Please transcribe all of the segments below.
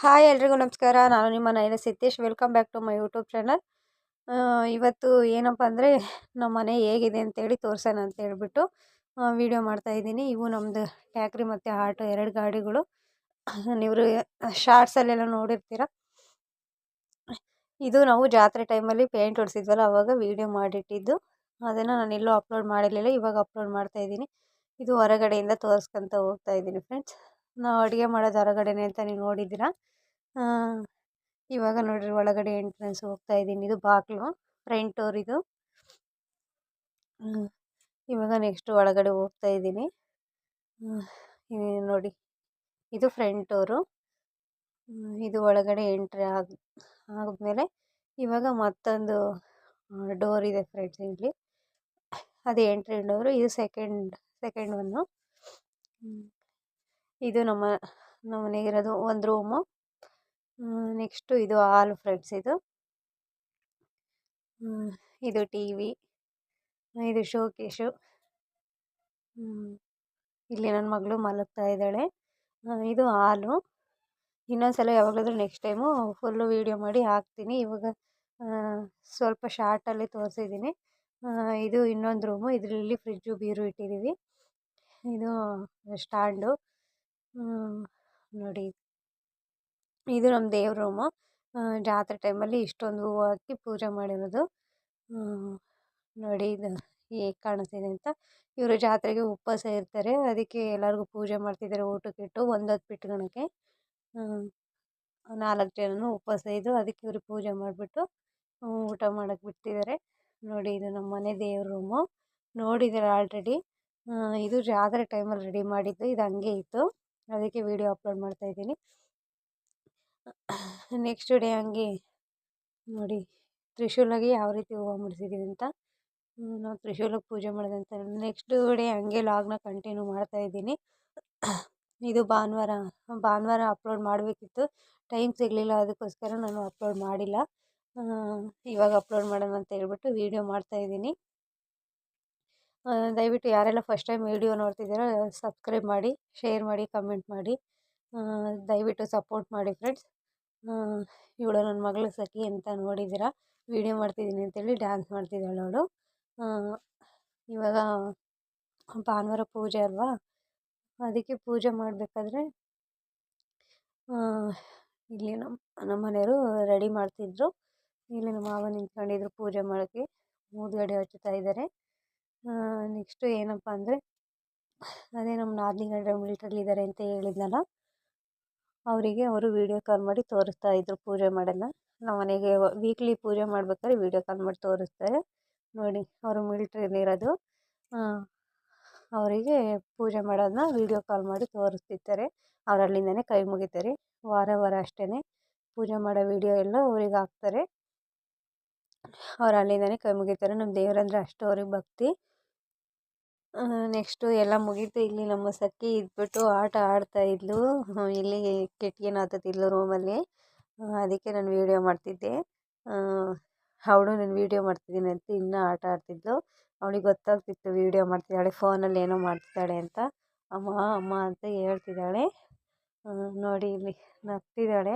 Hi ಎಲ್ರಿಗೂ ನಮಸ್ಕಾರ. ನಾನು ನಿಮ್ಮ Nayana Siddesh. Welcome back to my YouTube channel ಇವತ್ತು ಏನಪ್ಪ ಅಂದರೆ ನಮ್ಮ ಮನೆ ಹೇಗಿದೆ ಅಂತೇಳಿ ತೋರ್ಸೋಣ ಅಂತ ಹೇಳ್ಬಿಟ್ಟು ವಿಡಿಯೋ ಮಾಡ್ತಾ ಇದ್ದೀನಿ. ಇವು ನಮ್ಮದು ಟ್ಯಾಕ್ರಿ ಮತ್ತು ಆಟೋ ಎರಡು ಗಾಡಿಗಳು. ನೀವು ಶಾರ್ಟ್ಸಲ್ಲೆಲ್ಲ ನೋಡಿರ್ತೀರ? ಇದು ನಾವು ಜಾತ್ರೆ ಟೈಮಲ್ಲಿ ಪೇಂಟ್ ಹೊಡಿಸಿದ್ವಲ್ಲ, ಅವಾಗ ವಿಡಿಯೋ ಮಾಡಿಟ್ಟಿದ್ದು. ಅದನ್ನು ನಾನು ಎಲ್ಲೂ ಅಪ್ಲೋಡ್ ಮಾಡಿರಲಿಲ್ಲ, ಇವಾಗ ಅಪ್ಲೋಡ್ ಮಾಡ್ತಾ ಇದ್ದೀನಿ. ಇದು ಹೊರಗಡೆಯಿಂದ ತೋರಿಸ್ಕೊತ ಹೋಗ್ತಾ ಇದ್ದೀನಿ ಫ್ರೆಂಡ್ಸ್ ನಾವು ಅಡುಗೆ ಮಾಡೋದು ಹೊರಗಡೆನೆ ಅಂತ ನೀವು ನೋಡಿದ್ದೀರಾ? ಇವಾಗ ನೋಡಿರಿ ಒಳಗಡೆ ಎಂಟ್ರೆನ್ಸ್ ಹೋಗ್ತಾ ಇದ್ದೀನಿ. ಇದು ಬಾಗಿಲು ಫ್ರಂಟ್ ಡೋರ್ ಇದು. ಇವಾಗ ನೆಕ್ಸ್ಟ್ ಒಳಗಡೆ ಹೋಗ್ತಾ ಇದ್ದೀನಿ. ನೋಡಿ, ಇದು ಫ್ರಂಟ್ ಡೋರು ಇದು ಒಳಗಡೆ ಎಂಟ್ರಿ ಆಗ, ಆದಮೇಲೆ ಇವಾಗ ಮತ್ತೊಂದು ಡೋರ್ ಇದೆ ಫ್ರೆಂಡ್ಸ್ ಇಲ್ಲಿ. ಅದು ಎಂಟ್ರಿ ಡೋರು ಇದು ಸೆಕೆಂಡ್ ಸೆಕೆಂಡ್ ಒನ್ನು ಇದು ನಮ್ಮ ನಮ್ಮ ಮನೆಗಿರೋದು ಒಂದು ರೂಮು. ನೆಕ್ಸ್ಟು ಇದು ಹಾಲ್ ಫ್ರೆಂಡ್ಸ್ ಇದು. ಇದು ಟಿ ವಿ, ಇದು ಶೋಕೇಶು ಇಲ್ಲಿ ನನ್ನ ಮಗಳು ಮಲಗ್ತಾ ಇದ್ದಾಳೆ. ಇದು ಹಾಲು. ಇನ್ನೊಂದ್ಸಲ ಯಾವಾಗಲಾದರೂ ನೆಕ್ಸ್ಟ್ ಟೈಮು ಫುಲ್ಲು ವೀಡಿಯೋ ಮಾಡಿ ಹಾಕ್ತೀನಿ. ಇವಾಗ ಸ್ವಲ್ಪ ಶಾರ್ಟಲ್ಲಿ ತೋರಿಸಿದ್ದೀನಿ. ಇದು ಇನ್ನೊಂದು ರೂಮು. ಇದರಲ್ಲಿ ಫ್ರಿಜ್ಜು, ಬೀರು ಇಟ್ಟಿದ್ದೀವಿ. ಇದು ಸ್ಟ್ಯಾಂಡು. ನೋಡಿ. ಇದು ನಮ್ಮ ದೇವ್ರ ರೂಮು. ಜಾತ್ರೆ ಟೈಮಲ್ಲಿ ಇಷ್ಟೊಂದು ಹೂವು ಹಾಕಿ ಪೂಜೆ ಮಾಡಿರೋದು. ನೋಡಿ ಇದು ಹೇಗೆ ಕಾಣಿಸ್ತಿದೆ ಅಂತ. ಇವರು ಜಾತ್ರೆಗೆ ಉಪವಾಸ ಇರ್ತಾರೆ. ಅದಕ್ಕೆ ಎಲ್ಲರಿಗೂ ಪೂಜೆ ಮಾಡ್ತಿದ್ದಾರೆ ಊಟಕ್ಕಿಟ್ಟು ಒಂದು ಹೊತ್ತು ಬಿಟ್ಕೊಳಕ್ಕೆ. ನಾಲ್ಕು ಜನನು ಉಪವಾಸ ಇದ್ದು ಅದಕ್ಕೆ ಇವರು ಪೂಜೆ ಮಾಡಿಬಿಟ್ಟು ಊಟ ಮಾಡೋಕ್ಕೆ ಬಿಡ್ತಿದ್ದಾರೆ ನೋಡಿ ಇದು ನಮ್ಮ ಮನೆ ದೇವ್ರ ರೂಮು. ನೋಡಿದ್ದಾರೆ ಆಲ್ರೆಡಿ. ಇದು ಜಾತ್ರೆ ಟೈಮಲ್ಲಿ ರೆಡಿ ಮಾಡಿದ್ದು. ಇದು ಹಂಗೆ ಇತ್ತು. ಅದಕ್ಕೆ ವಿಡಿಯೋ ಅಪ್ಲೋಡ್ ಮಾಡ್ತಾ ಇದ್ದೀನಿ. ನೆಕ್ಸ್ಟ್ ಡೇ ಹಂಗೆ ನೋಡಿ ತ್ರಿಶೂಲಾಗಿ ಯಾವ ರೀತಿ ಹೂವು ಮುಡಿಸಿದ್ದೀವಿ ಅಂತ. ನಾವು ತ್ರಿಶೂಲಕ್ಕೆ ಪೂಜೆ ಮಾಡಿದಂಥ ನೆಕ್ಸ್ಟ್ ಡೇ ಹಂಗೆ ಲಾಗ್ನ ಕಂಟಿನ್ಯೂ ಮಾಡ್ತಾ ಇದ್ದೀನಿ. ಇದು ಭಾನುವಾರ ಭಾನುವಾರ ಅಪ್ಲೋಡ್ ಮಾಡಬೇಕಿತ್ತು. ಟೈಮ್ ಸಿಗಲಿಲ್ಲ, ಅದಕ್ಕೋಸ್ಕರ ನಾನು ಅಪ್ಲೋಡ್ ಮಾಡಿಲ್ಲ. ಇವಾಗ ಅಪ್ಲೋಡ್ ಮಾಡೋಣ ಅಂತ ಹೇಳ್ಬಿಟ್ಟು ವೀಡಿಯೋ ಮಾಡ್ತಾಯಿದ್ದೀನಿ ದಯವಿಟ್ಟು ಯಾರೆಲ್ಲ ಫಸ್ಟ್ ಟೈಮ್ ವೀಡಿಯೋ ನೋಡ್ತಿದ್ದೀರೋ ಸಬ್ಸ್ಕ್ರೈಬ್ ಮಾಡಿ ಶೇರ್ ಮಾಡಿ ಕಮೆಂಟ್ ಮಾಡಿ. ದಯವಿಟ್ಟು ಸಪೋರ್ಟ್ ಮಾಡಿ ಫ್ರೆಂಡ್ಸ್ ಇವಳು ನನ್ನ ಮಗಳು ಸಖಿ ಅಂತ ನೋಡಿದ್ದೀರಾ ವೀಡಿಯೋ ಮಾಡ್ತಿದ್ದೀನಿ ಅಂತೇಳಿ ಡ್ಯಾನ್ಸ್ ಮಾಡ್ತಿದ್ದಾಳೆ ಅವಳು. ಇವಾಗ ಭಾನುವಾರ ಪೂಜೆ ಅಲ್ವಾ, ಅದಕ್ಕೆ ಪೂಜೆ ಮಾಡಬೇಕಾದ್ರೆ ಇಲ್ಲಿ ನಮ್ಮ ನಮ್ಮ ಮನೆಯವರು ರೆಡಿ ಮಾಡ್ತಿದ್ರು. ಇಲ್ಲಿ ನಮ್ಮ ಮಾವ ನಿಂತ್ಕೊಂಡಿದ್ರು ಪೂಜೆ ಮಾಡೋಕ್ಕೆ ಮೂದ್ಗಡೆ ಹಚ್ಚುತ್ತಾ ಇದ್ದಾರೆ. ನೆಕ್ಸ್ಟು ಏನಪ್ಪ ಅಂದರೆ, ಅದೇ ನಮ್ಮ ನಾದಿನಿ ಗಂಡ ಮಿಲ್ಟ್ರಿಲಿದ್ದಾರೆ ಅಂತ ಹೇಳಿದ್ನಲ್ಲ, ಅವರಿಗೆ ಅವರು ವೀಡಿಯೋ ಕಾಲ್ ಮಾಡಿ ತೋರಿಸ್ತಾ ಇದ್ರು ಪೂಜೆ ಮಾಡೋದನ್ನ ನಮ್ಮ ಮನೆಗೆ ವೀಕ್ಲಿ ಪೂಜೆ ಮಾಡ್ಬೇಕಾದ್ರೆ ವೀಡಿಯೋ ಕಾಲ್ ಮಾಡಿ ತೋರಿಸ್ತಾರೆ. ನೋಡಿ, ಅವರು ಮಿಲ್ಟ್ರಿಲಿರೋದು ಅವರಿಗೆ ಪೂಜೆ ಮಾಡೋದನ್ನ ವೀಡಿಯೋ ಕಾಲ್ ಮಾಡಿ ತೋರಿಸ್ತಿರ್ತಾರೆ. ಅವ್ರು ಅಲ್ಲಿಂದನೇ ಕೈ ಮುಗಿತಾರೆ. ವಾರ ವಾರ ಅಷ್ಟೇ ಪೂಜೆ ಮಾಡೋ ವೀಡಿಯೋ ಎಲ್ಲ ಅವ್ರಿಗೆ ಹಾಕ್ತಾರೆ. ಅವ್ರು ಅಲ್ಲಿಂದನೇ ಕೈ ಮುಗಿತಾರೆ. ನಮ್ಮ ದೇವರಂದ್ರೆ ಅಷ್ಟು ಅವ್ರಿಗೆ ಭಕ್ತಿ. ನೆಕ್ಸ್ಟು ಎಲ್ಲ ಮುಗೀತು. ಇಲ್ಲಿ ನಮ್ಮ ಸಖಿ ಇದ್ಬಿಟ್ಟು ಆಟ ಆಡ್ತಾ ಇದ್ಲು. ಇಲ್ಲಿ ಕಿಟ್ಕಿನ ಹತ್ತುತ್ತಿದ್ಲು ರೂಮಲ್ಲಿ. ಅದಕ್ಕೆ ನಾನು ವೀಡಿಯೋ ಮಾಡ್ತಿದ್ದೆ. ಅವಳು ನಾನು ವೀಡಿಯೋ ಮಾಡ್ತಿದ್ದೀನಿ ಅಂತ ಇನ್ನೂ ಆಟ ಆಡ್ತಿದ್ಲು. ಅವಳಿಗೆ ಗೊತ್ತಾಗ್ತಿತ್ತು ವೀಡಿಯೋ ಮಾಡ್ತಿದ್ದಾಳೆ ಫೋನಲ್ಲಿ ಏನೋ ಮಾಡ್ತಿದ್ದಾಳೆ ಅಂತ. ಅಮ್ಮ ಅಮ್ಮ ಅಂತ ಹೇಳ್ತಿದ್ದಾಳೆ. ನೋಡಿ ಇಲ್ಲಿ ನಗ್ತಿದ್ದಾಳೆ.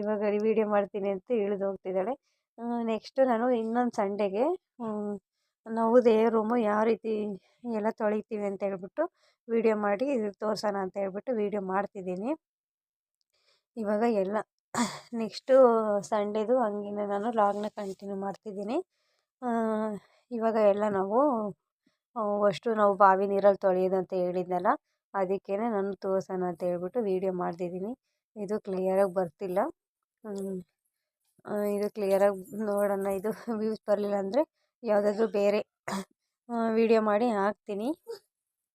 ಇವಾಗ ವೀಡಿಯೋ ಮಾಡ್ತೀನಿ ಅಂತ ಇಳಿದು ಹೋಗ್ತಿದ್ದಾಳೆ. ನೆಕ್ಸ್ಟು ನಾನು ಇನ್ನೊಂದು ಸಂಡೆಗೆ ನಾವು ದೇವ್ರ ರೂಮು ಯಾವ ರೀತಿ ಎಲ್ಲ ತೊಳಿತೀವಿ ಅಂತ ಹೇಳ್ಬಿಟ್ಟು ವೀಡಿಯೋ ಮಾಡಿ ತೋರ್ಸೋಣ ಅಂತ ಹೇಳ್ಬಿಟ್ಟು ವೀಡಿಯೋ ಮಾಡ್ತಿದ್ದೀನಿ. ಇವಾಗ ಎಲ್ಲ ನೆಕ್ಸ್ಟು ಸಂಡೇದು ಹಂಗೆ ನಾನು ಲಾಗ್ನ ಕಂಟಿನ್ಯೂ ಮಾಡ್ತಿದ್ದೀನಿ. ಇವಾಗ ಎಲ್ಲ ನಾವು ಅಷ್ಟು ನಾವು ಬಾವಿ ನೀರಲ್ಲಿ ತೊಳೆಯೋದು ಅಂತ ಹೇಳಿದ್ನಲ್ಲ ಅದಕ್ಕೇ ನಾನು ತೋರ್ಸೋಣ ಅಂತ ಹೇಳ್ಬಿಟ್ಟು ವೀಡಿಯೋ ಮಾಡ್ತಿದ್ದೀನಿ. ಇದು ಕ್ಲಿಯರಾಗಿ ಬರ್ತಿಲ್ಲ. ಇದು ಕ್ಲಿಯರಾಗಿ ನೋಡೋಣ, ಇದು ವ್ಯೂಸ್ ಬರಲಿಲ್ಲ ಅಂದರೆ ಯಾವುದಾದ್ರೂ ಬೇರೆ ವೀಡಿಯೋ ಮಾಡಿ ಹಾಕ್ತೀನಿ.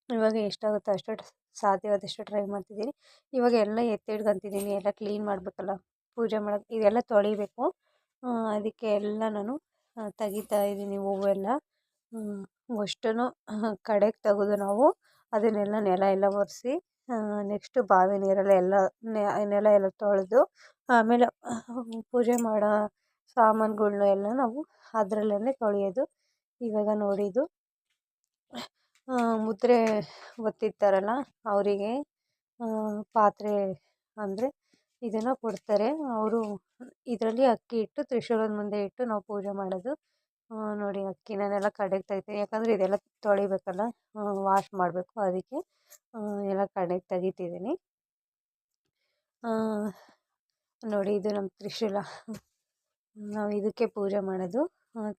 ಇವಾಗ ಎಷ್ಟಾಗುತ್ತೋ ಅಷ್ಟು ಸಾಧ್ಯವಾದಷ್ಟು ಟ್ರೈ ಮಾಡ್ತಿದ್ದೀನಿ. ಇವಾಗ ಎಲ್ಲ ಎತ್ತಿಡ್ಕೊತಿದ್ದೀನಿ ಎಲ್ಲ ಕ್ಲೀನ್ ಮಾಡಬೇಕಲ್ಲ, ಪೂಜೆ ಮಾಡೋಕ್ಕೆ ಇದೆಲ್ಲ ತೊಳಿಬೇಕು. ಅದಕ್ಕೆ ಎಲ್ಲ ನಾನು ತೆಗಿತಾ ಇದ್ದೀನಿ ಹೂವೆಲ್ಲ. ಅಷ್ಟೂ ಕಡೆಗೆ ತೆಗೆದು ನಾವು ಅದನ್ನೆಲ್ಲ ನೆಲ ಎಲ್ಲ ಒರೆಸಿ ನೆಕ್ಸ್ಟು ಬಾವಿ ನೀರೆಲ್ಲ ಎಲ್ಲ ನೆಲ ಎಲ್ಲ ತೊಳೆದು, ಆಮೇಲೆ ಪೂಜೆ ಮಾಡೋ ಸಾಮಾನುಗಳ್ನ ಎಲ್ಲ ನಾವು ಅದರಲ್ಲೇ ತೊಳೆಯೋದು, ಇವಾಗ ನೋಡಿ ಇದು ಮುದ್ರೆ ಒತ್ತಿರ್ತಾರಲ್ಲ ಅವರಿಗೆ ಪಾತ್ರೆ ಅಂದರೆ ಇದನ್ನು ಕೊಡ್ತಾರೆ. ಅವರು ಇದರಲ್ಲಿ ಅಕ್ಕಿ ಇಟ್ಟು ತ್ರಿಶೂಲದ ಮುಂದೆ ಇಟ್ಟು ನಾವು ಪೂಜೆ ಮಾಡೋದು. ನೋಡಿ ಅಕ್ಕಿ ನಾನೆಲ್ಲ ಕಡೆಗೆ ತೆಗಿತೀನಿ ಯಾಕಂದರೆ ಇದೆಲ್ಲ ತೊಳಿಬೇಕಲ್ಲ ವಾಶ್ ಮಾಡಬೇಕು ಅದಕ್ಕೆ ಎಲ್ಲ ಕಡೆಗೆ ತೆಗಿತಿದ್ದೀನಿ. ನೋಡಿ ಇದು ನಮ್ಮ ತ್ರಿಶೂಲ. ನಾವು ಇದಕ್ಕೆ ಪೂಜೆ ಮಾಡೋದು.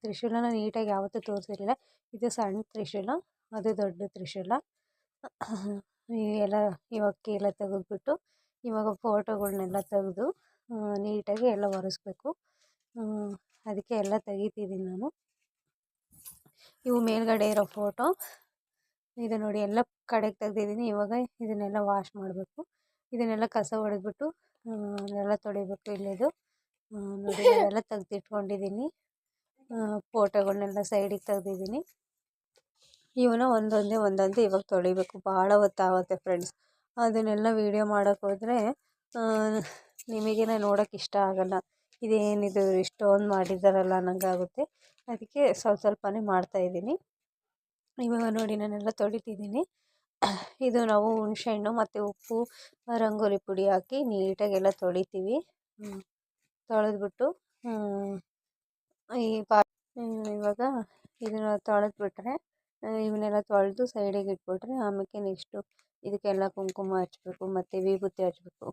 ತ್ರಿಶೂಲನ ನೀಟಾಗಿ ಯಾವತ್ತೂ ತೋರಿಸಿರಲಿಲ್ಲ. ಇದು ಸಣ್ಣ ತ್ರಿಶೂಲ, ಅದು ದೊಡ್ಡ ತ್ರಿಶೂಲ. ಎಲ್ಲ ಇವಾಗ ಎಲ್ಲ ತೆಗೆದ್ಬಿಟ್ಟು ಇವಾಗ ಫೋಟೋಗಳನ್ನೆಲ್ಲ ತೆಗೆದು ನೀಟಾಗಿ ಎಲ್ಲ ಒರೆಸ್ಬೇಕು. ಅದಕ್ಕೆ ಎಲ್ಲ ತೆಗಿತಿದ್ದೀನಿ ನಾನು. ಇವು ಮೇಲ್ಗಡೆ ಇರೋ ಫೋಟೋ. ಇದು ನೋಡಿ ಎಲ್ಲ ಕಡೆಗೆ ತೆಗ್ದಿದ್ದೀನಿ. ಇವಾಗ ಇದನ್ನೆಲ್ಲ ವಾಶ್ ಮಾಡಬೇಕು. ಇದನ್ನೆಲ್ಲ ಕಸ ಹೊಡೆದ್ಬಿಟ್ಟು ಎಲ್ಲ ತೊಳಿಬೇಕು ಇಲ್ಲಿದು ನೋಡಿ ಎಲ್ಲ ತೆಗ್ದಿಟ್ಕೊಂಡಿದ್ದೀನಿ ಫೋಟೋಗಳನ್ನೆಲ್ಲ ಸೈಡಿಗೆ ತೆಗೆದಿದ್ದೀನಿ. ಇವನ್ನ ಒಂದೊಂದೇ ಒಂದೊಂದೇ ಇವಾಗ ತೊಳಿಬೇಕು. ಭಾಳ ಹೊತ್ತಾಗುತ್ತೆ ಫ್ರೆಂಡ್ಸ್. ಅದನ್ನೆಲ್ಲ ವೀಡಿಯೋ ಮಾಡೋಕ್ಕೋದ್ರೆ ನಿಮಗೇನೆ ನೋಡೋಕೆ ಇಷ್ಟ ಆಗಲ್ಲ. ಇದೇನಿದು, ಇಷ್ಟೊಂದು ಮಾಡಿದ್ದಾರಲ್ಲ ಅನ್ನಂಗಾಗುತ್ತೆ ಅದಕ್ಕೆ ಸ್ವಲ್ಪ ಸ್ವಲ್ಪನೇ ಮಾಡ್ತಾಯಿದ್ದೀನಿ ಇವಾಗ ನೋಡಿ, ನಾನೆಲ್ಲ ತೊಳಿತಿದ್ದೀನಿ. ಇದು ನಾವು ಹುಣಸೆಹಣ್ಣು ಮತ್ತು ಉಪ್ಪು, ರಂಗೋಲಿ ಪುಡಿ ಹಾಕಿ ನೀಟಾಗೆಲ್ಲ ತೊಳಿತೀವಿ. ತೊಳೆದ್ಬಿಟ್ಟು ಈ ಪಾ ಇವಾಗ ಇದನ್ನು ತೊಳೆದ್ಬಿಟ್ರೆ ಇವನ್ನೆಲ್ಲ ತೊಳೆದು ಸೈಡಿಗೆ ಇಟ್ಬಿಟ್ರೆ ಆಮೇಲೆ ನೆಕ್ಸ್ಟು ಇದಕ್ಕೆಲ್ಲ ಕುಂಕುಮ ಹಚ್ಬೇಕು, ಮತ್ತು ವಿಭೂತಿ ಹಚ್ಬೇಕು.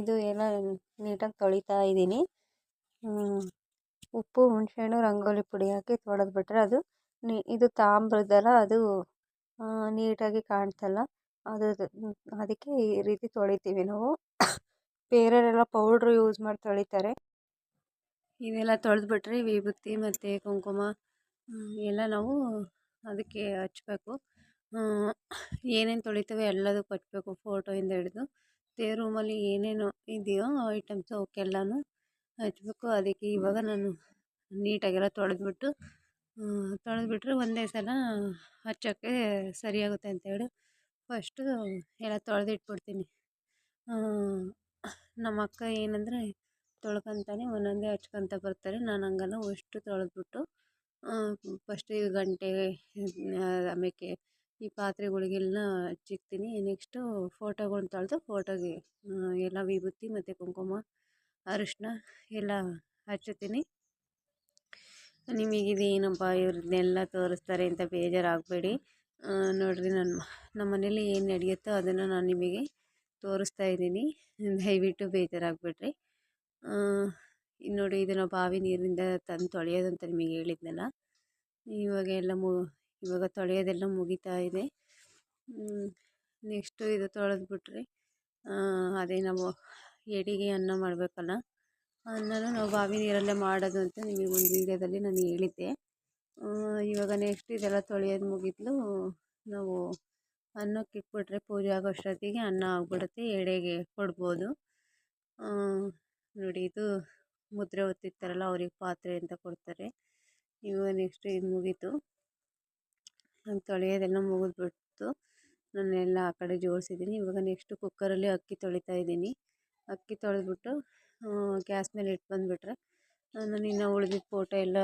ಇದು ಎಲ್ಲ ನೀಟಾಗಿ ತೊಳಿತಾ ಇದ್ದೀನಿ. ಉಪ್ಪು, ಹುಣಸೆಹಣ್ಣು, ರಂಗೋಲಿ ಪುಡಿ ಹಾಕಿ ತೊಳೆದ್ಬಿಟ್ರೆ ಅದು ಇದು ತಾಮ್ರದ್ದಲ್ಲ ಅದು ನೀಟಾಗಿ ಕಾಣ್ತಲ್ಲ ಅದು, ಅದಕ್ಕೆ ಈ ರೀತಿ ತೊಳಿತೀವಿ ನಾವು. ಬೇರೆಯವರೆಲ್ಲ ಪೌಡ್ರು ಯೂಸ್ ಮಾಡಿ ತೊಳಿತಾರೆ. ಇದೆಲ್ಲ ತೊಳೆದ್ಬಿಟ್ರೆ ವಿಭೂತಿ ಮತ್ತು ಕುಂಕುಮ ಎಲ್ಲ ನಾವು ಅದಕ್ಕೆ ಹಚ್ಬೇಕು. ಏನೇನು ತೊಳಿತೇವೆ ಎಲ್ಲದಕ್ಕೂ ಹಚ್ಬೇಕು ಫೋಟೋಯಿಂದ ಹಿಡಿದು. ದೇವ್ರ ರೂಮಲ್ಲಿ ಏನೇನು ಇದೆಯೋ ಐಟಮ್ಸ್ ಅವಕ್ಕೆಲ್ಲನೂ ಹಚ್ಬೇಕು. ಅದಕ್ಕೆ ಇವಾಗ ನಾನು ನೀಟಾಗೆಲ್ಲ ತೊಳೆದ್ಬಿಟ್ಟು ತೊಳೆದ್ಬಿಟ್ರೆ ಒಂದೇ ಸಲ ಹಚ್ಚೋಕ್ಕೆ ಸರಿಯಾಗುತ್ತೆ ಅಂತೇಳಿ ಫಸ್ಟು ಎಲ್ಲ ತೊಳೆದಿಟ್ಬಿಡ್ತೀನಿ. ನಮ್ಮ ಅಕ್ಕ ಏನಂದರೆ ತೊಳ್ಕೊತಾನೆ, ಒಂದೊಂದೇ ಹಚ್ಕೊಂತ ಬರ್ತಾರೆ. ನಾನು ಹಂಗಲ್ಲ, ಅಷ್ಟು ತೊಳೆದ್ಬಿಟ್ಟು ಫಸ್ಟ್ ಈ ಗಂಟೆ ಆಮೇಲೆ ಈ ಪಾತ್ರೆಗಳಿಗೆಲ್ಲ ಹಚ್ಚಿಕ್ತೀನಿ ನೆಕ್ಸ್ಟು ಫೋಟೋಗಳ್ನ ತೊಳೆದು ಫೋಟೋಗೆ ಎಲ್ಲ ವಿಭೂತಿ ಮತ್ತು ಕುಂಕುಮ, ಅರಿಶಿನ ಎಲ್ಲ ಹಚ್ಚುತ್ತೀನಿ ನಿಮಗೆ ಏನಪ್ಪ ಇವ್ರನ್ನೆಲ್ಲ ತೋರಿಸ್ತಾರೆ ಅಂತ ಬೇಜಾರಾಗಬೇಡಿ. ನೋಡಿರಿ ನನ್ನ ನಮ್ಮ ಮನೇಲಿ ಏನು ನಡೆಯುತ್ತೋ ಅದನ್ನು ನಾನು ನಿಮಗೆ ತೋರಿಸ್ತಾ ಇದ್ದೀನಿ. ದಯವಿಟ್ಟು ಬೇಜಾರಾಗಬೇಡ್ರಿ. ನೋಡಿ ಇದನ್ನು ಬಾವಿ ನೀರಿಂದ ತಂದು ತೊಳೆಯೋದು ಅಂತ ನಿಮಗೆ ಹೇಳಿದ್ನಲ್ಲ. ಇವಾಗ ಎಲ್ಲ ಮು, ಇವಾಗ ತೊಳೆಯೋದೆಲ್ಲ ಮುಗಿತಾ ಇದೆ. ನೆಕ್ಸ್ಟು ಇದು ತೊಳೆದ್ಬಿಟ್ರೆ ಅದೇ ನಾವು ಎಡಿಗೆ ಅನ್ನ ಮಾಡಬೇಕಲ್ಲ. ಅನ್ನನ ನಾವು ಬಾವಿ ನೀರಲ್ಲೇ ಮಾಡೋದು ಅಂತ ನಿಮಗೆ ಒಂದು ವೀಡಿಯೋದಲ್ಲಿ ನಾನು ಹೇಳಿದ್ದೆ. ಇವಾಗ ನೆಕ್ಸ್ಟ್ ಇದೆಲ್ಲ ತೊಳೆಯೋದು ಮುಗಿದ್ಲು, ನಾವು ಅನ್ನಕ್ಕೆ ಇಟ್ಬಿಟ್ರೆ ಪೂಜೆ ಆಗೋ ಅಷ್ಟೊತ್ತಿಗೆ ಅನ್ನ ಆಗಿಬಿಡುತ್ತೆ, ಎಡೆಗೆ ಕೊಡ್ಬೋದು. ನೋಡಿ ಇದು ಮುದ್ರೆ ಒತ್ತಿರ್ತಾರಲ್ಲ ಅವ್ರಿಗೆ ಪಾತ್ರೆ ಅಂತ ಕೊಡ್ತಾರೆ. ಇವಾಗ ನೆಕ್ಸ್ಟ್ ಇದು ಮುಗೀತು. ನಾನು ತೊಳೆಯೋದೆಲ್ಲ ಮುಗಿದ್ಬಿಟ್ಟು ನಾನೆಲ್ಲ ಆ ಕಡೆ ಜೋಡಿಸಿದ್ದೀನಿ. ಇವಾಗ ನೆಕ್ಸ್ಟು ಕುಕ್ಕರಲ್ಲಿ ಅಕ್ಕಿ ತೊಳಿತಾ ಇದ್ದೀನಿ. ಅಕ್ಕಿ ತೊಳೆದ್ಬಿಟ್ಟು ಗ್ಯಾಸ್ ಮೇಲೆ ಇಟ್ಟು ಬಂದುಬಿಟ್ರೆ ನಾನು ಇನ್ನು ಉಳಿದಿದ್ದ ಫೋಟೋ ಎಲ್ಲ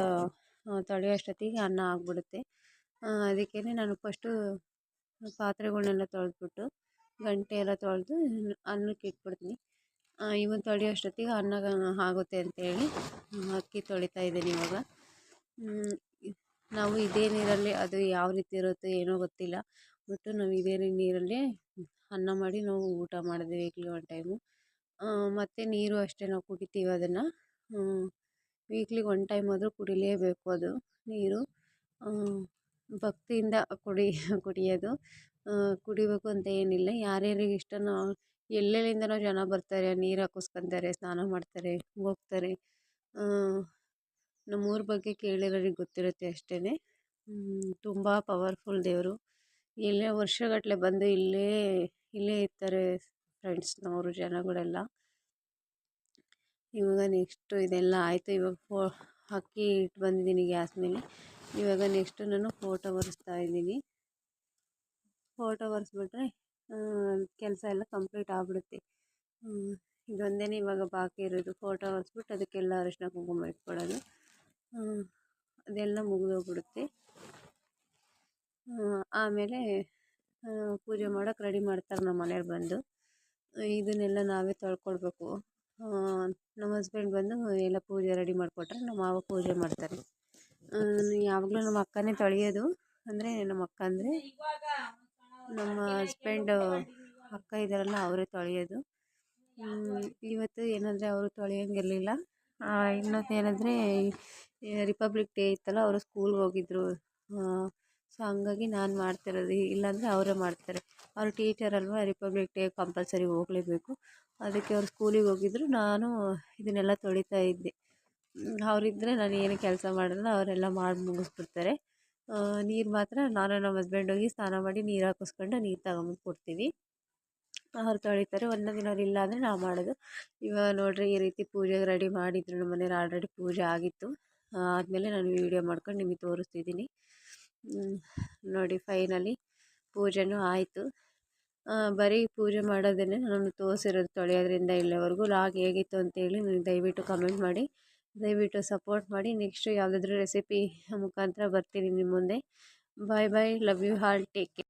ತೊಳೆಯೋ ಅಷ್ಟೊತ್ತಿಗೆ ಅನ್ನ ಆಗಿಬಿಡುತ್ತೆ. ಅದಕ್ಕೇ ನಾನು ಫಸ್ಟು ಪಾತ್ರೆಗಳನ್ನೆಲ್ಲ ತೊಳೆದ್ಬಿಟ್ಟು ಗಂಟೆ ಎಲ್ಲ ತೊಳೆದು ಅನ್ನಕ್ಕೆ ಇಟ್ಬಿಡ್ತೀನಿ. ಇವನ್ ತೊಳೆಯೋ ಅಷ್ಟೊತ್ತಿಗೆ ಅನ್ನ ಆಗುತ್ತೆ ಅಂತೇಳಿ ಅಕ್ಕಿ ತೊಳಿತಾ ಇದ್ದೀನಿ ಇವಾಗ. ನಾವು ಇದೇ ನೀರಲ್ಲಿ ಅದು ಯಾವ ರೀತಿ ಇರುತ್ತೋ ಏನೋ ಗೊತ್ತಿಲ್ಲ. ಬಟ್ ನಾವು ಇದೇ ನೀರಲ್ಲಿ ಅನ್ನ ಮಾಡಿ ನಾವು ಊಟ ಮಾಡಿದ್ವಿ ವೀಕ್ಲಿ ಒನ್ ಟೈಮು ಮತ್ತು ನೀರು ಅಷ್ಟೇ ನಾವು ಕುಡಿತೀವಿ ಅದನ್ನು. ವೀಕ್ಲಿಗೆ ಒನ್ ಟೈಮ್ ಆದರೂ ಕುಡಿಲೇಬೇಕು ಅದು ನೀರು. ಭಕ್ತಿಯಿಂದ ಕುಡಿ, ಕುಡಿಯೋದು. ಕುಡಿಬೇಕು ಅಂತ ಏನಿಲ್ಲ. ಯಾರ್ಯಾರಿಗೆ ಇಷ್ಟನೋ ಎಲ್ಲೆಲ್ಲಿಂದನೋ ಜನ ಬರ್ತಾರೆ, ನೀರು ಹಾಕಿಸ್ಕೊಂತಾರೆ, ಸ್ನಾನ ಮಾಡ್ತಾರೆ, ಹೋಗ್ತಾರೆ. ನಮ್ಮೂರ ಬಗ್ಗೆ ಕೇಳಿರೋರಿಗೆ ಗೊತ್ತಿರುತ್ತೆ ಅಷ್ಟೇ ತುಂಬ ಪವರ್ಫುಲ್ ದೇವರು. ಇಲ್ಲೇ ವರ್ಷಗಟ್ಟಲೆ ಬಂದು ಇಲ್ಲೇ ಇಲ್ಲೇ ಇರ್ತಾರೆ ಫ್ರೆಂಡ್ಸ್ನವರು ಜನಗಳೆಲ್ಲ. ಇವಾಗ ನೆಕ್ಸ್ಟು ಇದೆಲ್ಲ ಆಯಿತು. ಇವಾಗ ಫೋ ಹಾಕಿ ಇಟ್ಟು ಬಂದಿದ್ದೀನಿ ಗ್ಯಾಸ್ ಮೇಲೆ. ಇವಾಗ ನೆಕ್ಸ್ಟು ನಾನು ಫೋಟೋ ಒರೆಸ್ತಾ ಇದ್ದೀನಿ. ಫೋಟೋ ಒರೆಸ್ಬಿಟ್ರೆ ಕೆಲಸ ಎಲ್ಲ ಕಂಪ್ಲೀಟ್ ಆಗಿಬಿಡುತ್ತೆ. ಇದೊಂದೇ ಇವಾಗ ಬಾಕಿ ಇರೋದು. ಫೋಟೋ ಹಾಕ್ಸ್ಬಿಟ್ಟು ಅದಕ್ಕೆಲ್ಲ ಅರಿಶಿನ ಕುಂಕುಮ ಇಟ್ಕೊಳ್ಳೋದು. ಅದೆಲ್ಲ ಮುಗಿದೋಗ್ಬಿಡುತ್ತೆ. ಆಮೇಲೆ ಪೂಜೆ ಮಾಡೋಕೆ ರೆಡಿ ಮಾಡ್ತಾರೆ ನಮ್ಮ ಮನೆಯವ್ರು ಬಂದು. ಇದನ್ನೆಲ್ಲ ನಾವೇ ತೊಳ್ಕೊಳ್ಬೇಕು ನಮ್ಮ ಹಸ್ಬೆಂಡ್ ಬಂದು ಎಲ್ಲ ಪೂಜೆ ರೆಡಿ ಮಾಡಿಕೊಟ್ರೆ ನಮ್ಮ ಮಾವ ಪೂಜೆ ಮಾಡ್ತಾರೆ. ಯಾವಾಗಲೂ ನಮ್ಮ ಅಕ್ಕನೇ ತೊಳೆಯೋದು. ಅಂದರೆ ನಮ್ಮ ಅಕ್ಕ ಅಂದರೆ ನಮ್ಮ ಹಸ್ಬೆಂಡ್ ಅಕ್ಕ ಇದ್ದಾರಲ್ಲ, ಅವರೇ ತೊಳೆಯೋದು. ಇವತ್ತು ಏನಂದರೆ ಅವರು ತೊಳೆಯೋಂಗಿರಲಿಲ್ಲ. ಇನ್ನೊಂದು ಏನಂದರೆ ರಿಪಬ್ಲಿಕ್ ಡೇ ಇತ್ತಲ್ಲ, ಅವರು ಸ್ಕೂಲ್ಗೆ ಹೋಗಿದ್ರು. ಸೊ ಹಂಗಾಗಿ ನಾನು ಮಾಡ್ತಿರೋದು, ಇಲ್ಲಾಂದರೆ ಅವರೇ ಮಾಡ್ತಾರೆ. ಅವರು ಟೀಚರ್ ಅಲ್ವಾ ರಿಪಬ್ಲಿಕ್ ಡೇ ಕಂಪಲ್ಸರಿ ಹೋಗಲೇಬೇಕು. ಅದಕ್ಕೆ ಅವರು ಸ್ಕೂಲಿಗೆ ಹೋಗಿದ್ರು, ನಾನು ಇದನ್ನೆಲ್ಲ ತೊಳಿತಾ ಇದ್ದೆ. ಅವರಿದ್ದರೆ ನಾನು ಏನು ಕೆಲಸ ಮಾಡಲ್ಲ, ಅವರೆಲ್ಲ ಮಾಡಿ ಮುಗಿಸ್ಬಿಡ್ತಾರೆ. ನೀರು ಮಾತ್ರ ನಾನು ನಮ್ಮ ಹಸ್ಬೆಂಡ್ ಹೋಗಿ ಸ್ನಾನ ಮಾಡಿ ನೀರು ಹಾಕಿಸ್ಕೊಂಡು ನೀರು ತಗೊಂಬಂದು ಕೊಡ್ತೀವಿ. ಅವ್ರು ತೊಳಿತಾರೆ, ಒಂದೊಂದು ದಿನ ಇಲ್ಲ ಅಂದರೆ ನಾವು ಮಾಡೋದು. ಇವಾಗ ನೋಡಿರಿ ಈ ರೀತಿ ಪೂಜೆಗೆ ರೆಡಿ ಮಾಡಿದ್ರು, ನಮ್ಮ ಮನೇಲಿ ಆಲ್ರೆಡಿ ಪೂಜೆ ಆಗಿತ್ತು. ಆದಮೇಲೆ ನಾನು ವೀಡಿಯೋ ಮಾಡ್ಕೊಂಡು ನಿಮಗೆ ತೋರಿಸ್ತಿದ್ದೀನಿ ನೋಡಿ ಫೈನಲಿ ಪೂಜೆನೂ ಆಯಿತು. ಬರೀ ಪೂಜೆ ಮಾಡೋದನ್ನೇ ನಾನು ತೋರಿಸಿರೋದು ತೊಳೆಯೋದ್ರಿಂದ ಇಲ್ಲಿವರೆಗೂ ಲಾಗ್ ಹೇಗಿತ್ತು ಅಂತೇಳಿ ನನಗೆ ದಯವಿಟ್ಟು ಕಮೆಂಟ್ ಮಾಡಿ. ದಯವಿಟ್ಟು ಸಪೋರ್ಟ್ ಮಾಡಿ. ನೆಕ್ಸ್ಟು ಯಾವುದಾದ್ರೂ ರೆಸಿಪಿ ಮುಖಾಂತರ ಬರ್ತೀನಿ ನಿಮ್ಮ ಮುಂದೆ. Bye bye love you all take care